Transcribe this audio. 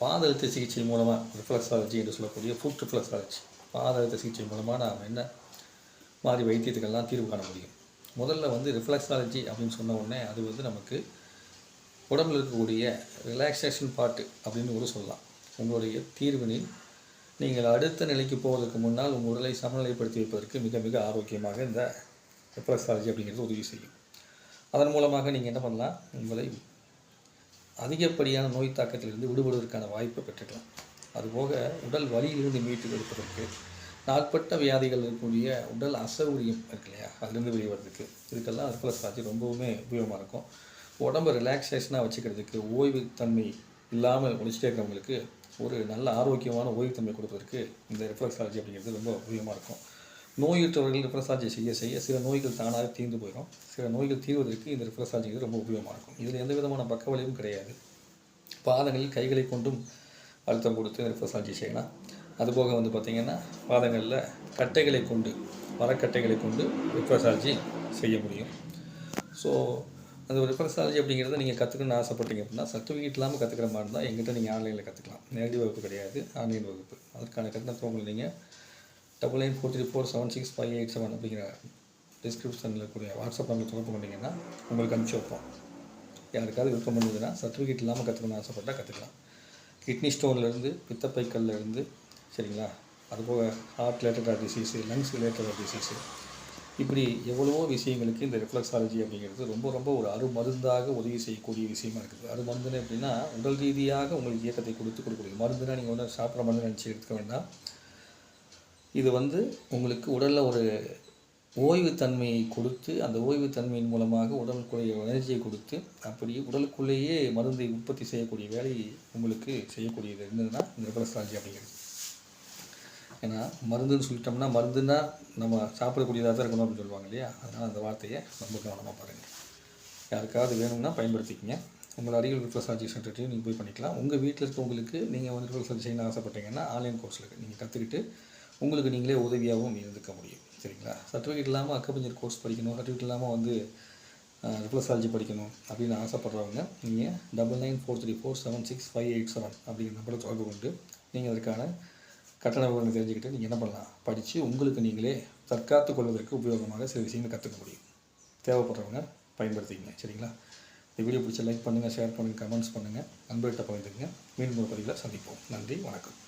பாத சிகிச்சை மூலமாக ரிஃப்ளக்ஸாலஜி என்று சொல்லக்கூடிய ஃபுட் ரிஃப்ளக்ஸாலஜி பாத சிகிச்சை மூலமாக நாம் என்ன மாதிரி வைத்தியத்துக்கெல்லாம் தீர்வு காண முடியும்? முதல்ல வந்து ரிஃப்ளக்ஸாலஜி அப்படின்னு சொன்ன உடனே அது வந்து நமக்கு உடம்புல இருக்கக்கூடிய ரிலாக்ஸேஷன் பார்ட்டு அப்படின்னு கூட சொல்லலாம். உங்களுடைய தீர்வினில் நீங்கள் அடுத்த நிலைக்கு போவதற்கு முன்னால் உங்கள் உடலை சமநிலைப்படுத்தி வைப்பதற்கு மிக மிக ஆரோக்கியமாக இந்த ரிஃப்ளெக்ஸாலஜி அப்படிங்கிறது உதவி செய்யும். அதன் மூலமாக நீங்கள் என்ன பண்ணலாம்? உங்களை அதிகப்படியான நோய் தாக்கத்திலிருந்து விடுபடுவதற்கான வாய்ப்பை பெற்றுக்கலாம். அதுபோக உடல் வலியிலிருந்து மீட்டு எடுப்பதற்கு நாட்பட்ட வியாதிகள் இருக்கக்கூடிய உடல் அசௌகரியம் இருக்கு இல்லையா? அதுலேருந்து வெளியே வர்றதுக்கு. இதுக்கெல்லாம் சாட்சி ரொம்பவுமே உபயோகமாக இருக்கும். உடம்பு ரிலாக்ஸேஷனாக வச்சுக்கிறதுக்கு ஓய்வு தன்மை இல்லாமல் ஒழிச்சிட்டே இருக்கிறவங்களுக்கு ஒரு நல்ல ஆரோக்கியமான ஓய்வு தன்மை கொடுப்பதற்கு இந்த ரிஃப்ளெக்ஸாலஜி அப்படிங்கிறது ரொம்ப உபயோகமாக இருக்கும். நோயுற்றவர்கள் ரிஃப்ளெக்ஸாலஜி செய்ய செய்ய சில நோய்கள் தானாக தீர்ந்து போயிடும். சில நோய்கள் தீர்வதற்கு இந்த ரிஃப்ளெக்ஸாலஜி ரொம்ப உபயோகமாக இருக்கும். இதில் எந்த விதமான பக்க கிடையாது. பாதங்களில் கைகளை கொண்டும் அழுத்தம் கொடுத்து ரிஃப்ளெக்ஸாலஜி செய்யலாம். அதுபோக வந்து பார்த்திங்கன்னா பாதங்களில் கட்டைகளை கொண்டு மரக்கட்டைகளை கொண்டு ரிஃப்ளெக்ஸாலஜி செய்ய முடியும். ஸோ அந்த ஒரு அப்படிங்கிறத நீங்கள் கற்றுக்கணும்னு ஆசைப்பட்டீங்க அப்படின்னா சர்டிஃபிகேட் இல்லாமல் கற்றுக்கிற மாதிரி இருந்தால் எங்கிட்ட நீங்கள் ஆன்லைனில் கற்றுக்கலாம் நேரடி வகுப்பு கிடையாது ஆன்லைன் வகுப்பு. அதற்கான கட்டணத்தை உங்களை நீங்கள் double nine four three four seven six five eight seven அப்படிங்கிற டிஸ்கிரிப்ஷனில் கூடிய வாட்ஸ்அப் நம்பர் தொடர்பு பண்ணிங்கன்னா உங்களுக்கு அனுப்பிச்சி வைப்போம். யாருக்காவது விருப்பம் இருந்ததுன்னா சர்டிஃபிகேட் இல்லாமல் கற்றுக்கணும்னு ஆசைப்பட்டால் கற்றுக்கலாம் கிட்னி ஸ்டோன்லேருந்து பித்தப்பைக்கல்லேருந்து சரிங்களா? அதுபோக ஹார்ட் ரிலேட்டடாக டிசீஸு லங்ஸ் ரிலேட்டடாக டிசீஸு இப்படி எவ்வளவோ விஷயங்களுக்கு இந்த ரிஃப்ளெக்ஸாலஜி அப்படிங்கிறது ரொம்ப ரொம்ப ஒரு அருமருந்தாக உதவி செய்யக்கூடிய விஷயமா இருக்குது. அருமருந்துன்னு எப்படின்னா உடல் ரீதியாக உங்களுக்கு இயக்கத்தை கொடுத்து கொடுக்கக்கூடிய மருந்துனா நீங்கள் ஒன்று சாப்பிட்ற மருந்து நினச்சி எடுத்துக்க வேண்டாம். இது வந்து உங்களுக்கு உடலில் ஒரு ஓய்வுத்தன்மையை கொடுத்து அந்த ஓய்வுத்தன்மையின் மூலமாக உடலுக்குரிய எனர்ஜியை கொடுத்து அப்படி உடலுக்குள்ளேயே மருந்தை உற்பத்தி செய்யக்கூடிய வேலையை உங்களுக்கு செய்யக்கூடியது என்னதுன்னா இந்த அப்படிங்கிறது. ஏன்னா மருந்துன்னு சொல்லிட்டோம்னா மருந்துன்னா நம்ம சாப்பிடக்கூடியதாக தான் இருக்கணும் அப்படின்னு சொல்லுவாங்க இல்லையா? அதனால் அந்த வார்த்தையை ரொம்ப கவனமாக பாருங்கள் யாருக்காவது வேணும்னா பயன்படுத்திக்கங்க. உங்கள் அருகில் ரிஃப்ளெக்ஸாலஜி சென்டர்ட்டையும் நீங்கள் போய் பண்ணிக்கலாம். உங்கள் வீட்டில் இருக்கவங்களுக்கு நீங்கள் வந்து ரிஃப்ளெக்ஸாலஜி செய்யணும் ஆசைப்பட்டீங்கன்னா ஆன்லைன் கோர்ஸில் நீங்கள் கற்றுக்கிட்டு உங்களுக்கு நீங்களே உதவியாகவும் இருந்துக்க முடியும். சரிங்களா? சர்டிஃபிகேட் இல்லாமல் அக்கபஞ்சர் கோர்ஸ் படிக்கணும். சர்டிஃபிகேட் இல்லாமல் வந்து ரிஃப்ளெக்ஸாலஜி படிக்கணும் அப்படின்னு ஆசைப்படுறவங்க நீங்கள் double nine four three four seven six five eight seven அப்படிங்கிற நம்பரை தொடர்பு கொண்டு நீங்கள் அதற்கான கட்டண விவரம் தெரிஞ்சுக்கிட்டு நீங்கள் என்ன பண்ணலாம்? படித்து உங்களுக்கு நீங்களே தற்காத்து கொள்வதற்கு உபயோகமாக சில விஷயங்களை கற்றுக்க முடியும். தேவைப்படுறவங்க பயன்படுத்திக்கங்க. சரிங்களா? இந்த வீடியோ பிடிச்ச லைக் பண்ணுங்கள் ஷேர் பண்ணுங்கள் கமெண்ட்ஸ் பண்ணுங்கள் நண்பர்கிட்ட பகிர்ந்துங்க மீண்டும் ஒரு பதிவில் சந்திப்போம். நன்றி வணக்கம்.